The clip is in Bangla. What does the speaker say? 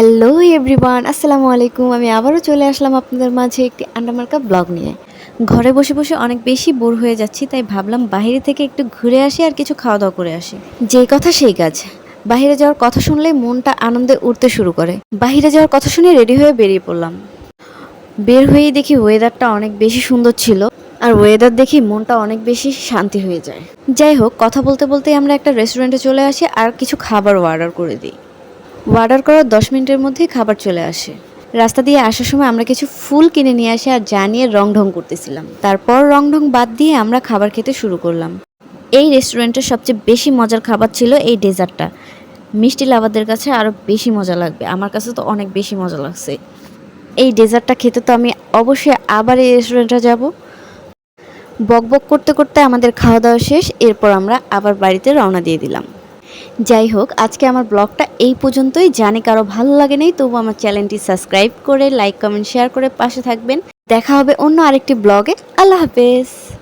হ্যালো এভরিওয়ান আসসালামু আলাইকুম আমি আবারও চলে আসলাম আপনাদের মাঝে একটি আন্ডামার্কা ব্লগ নিয়ে। ঘরে বসে বসে অনেক বেশি বোর হয়ে যাচ্ছি, তাই ভাবলাম বাইরে থেকে একটু ঘুরে আসি আর কিছু খাওয়া দাওয়া করে আসি। যেই কথা সেই কাজ। বাইরে যাওয়ার কথা শুনলেই মনটা আনন্দে উঠতে শুরু করে। বাইরে যাওয়ার কথা শুনে রেডি হয়ে বেরিয়ে পড়লাম। বের হয়েই দেখি ওয়েদারটা অনেক বেশি সুন্দর ছিল আর ওয়েদার দেখি মনটা অনেক বেশি শান্তি হয়ে যায়। যাই হোক, কথা বলতে বলতেই আমরা একটা রেস্টুরেন্টে চলে আসি আর কিছু খাবার অর্ডার করে দিই। অর্ডার করার দশ মিনিটের মধ্যেই খাবার চলে আসে। রাস্তা দিয়ে আসার সময় আমরা কিছু ফুল কিনে নিয়ে আসি আর জানিয়ে রং ঢং করতেছিলাম। তারপর রং ঢং বাদ দিয়ে আমরা খাবার খেতে শুরু করলাম। এই রেস্টুরেন্টের সবচেয়ে বেশি মজার খাবার ছিল এই ডেজার্টটা। মিষ্টি লাভারদের কাছে আরও বেশি মজা লাগবে। আমার কাছে তো অনেক বেশি মজা লাগছে। এই ডেজার্টটা খেতে তো আমি অবশ্যই আবার এই রেস্টুরেন্টে যাব। বক বক করতে করতে আমাদের খাওয়া দাওয়া শেষ। এরপর আমরা আবার বাড়িতে রওনা দিয়ে দিলাম। যাই হোক, আজকে আমার ব্লগটা এই পর্যন্তই। জানে কারও ভালো লাগে নেই, তবু আমার চ্যানেলটি সাবস্ক্রাইব করে, লাইক, কমেন্ট, শেয়ার করে পাশে থাকবেন। দেখা হবে অন্য আরেকটি ব্লগে। আল্লাহ হাফেজ।